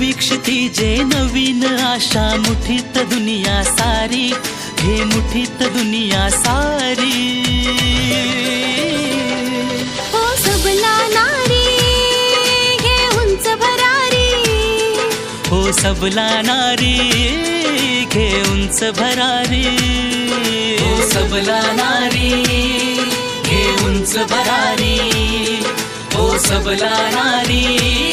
जे नवीन आशा मुठीत दुनिया सारी घे मुठीत दुनिया सारी. हो सबला नारी घे उंच भरारी. हो सबला नारी घे उंच भरारी. हो सबला नारी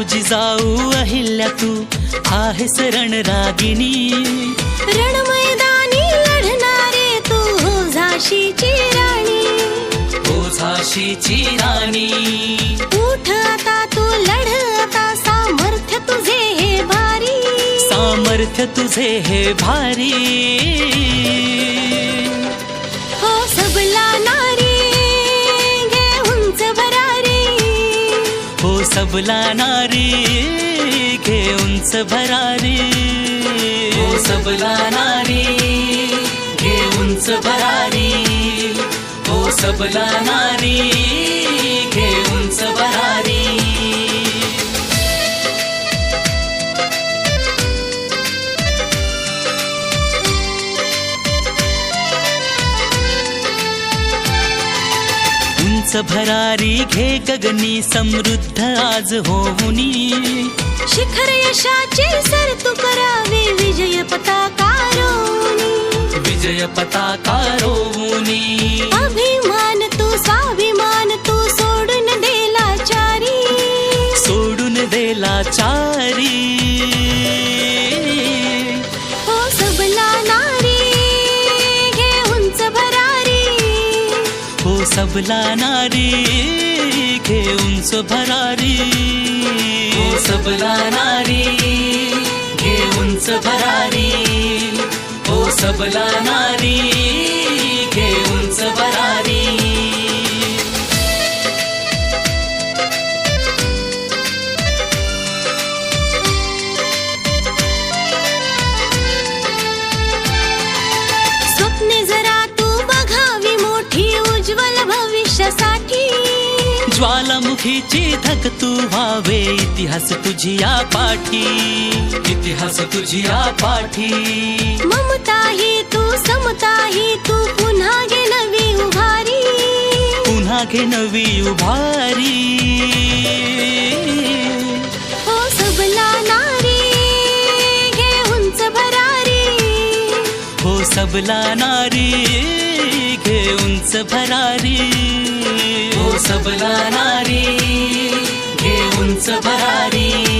साऊजी जाऊ अहिल्या तू. आहेस रण मैदानी लढणारे तू झाशीची राणी. हो झाशीची राणी. उठ आता तू लढ आता सामर्थ्य तुझे हे भारी. सामर्थ्य तुझे हे भारी. सबला नारी घे उंच भरारी हो सबला नारी घे उंच भरारी हो सबला नारी उंच भरारी घे गगनी समृद्ध आज होऊनी. शिखर यशाचे सर तू करावे विजय पताकारोनी. विजय पताका रोवूनी अभिमान तू स्वाभिमान तू सोडून देला चारी सोडून देला चारी सबला नारी घेऊन भरारी. सबला नारी घेऊन भरारी. हो सबला नारी घेऊन उंच भरारी. ज्वालामुखीची धग तू व्हावे इतिहास तुझी या पाठी. इतिहास तुझी या पाठी. ममता ही तू समता ही तू पुन्हा घे नवी उभारी. पुन्हा घे नवी उभारी. हो सबला नारी. सबला नारी घे उंच भरारी. हो सबला नारी घे उंच भरारी.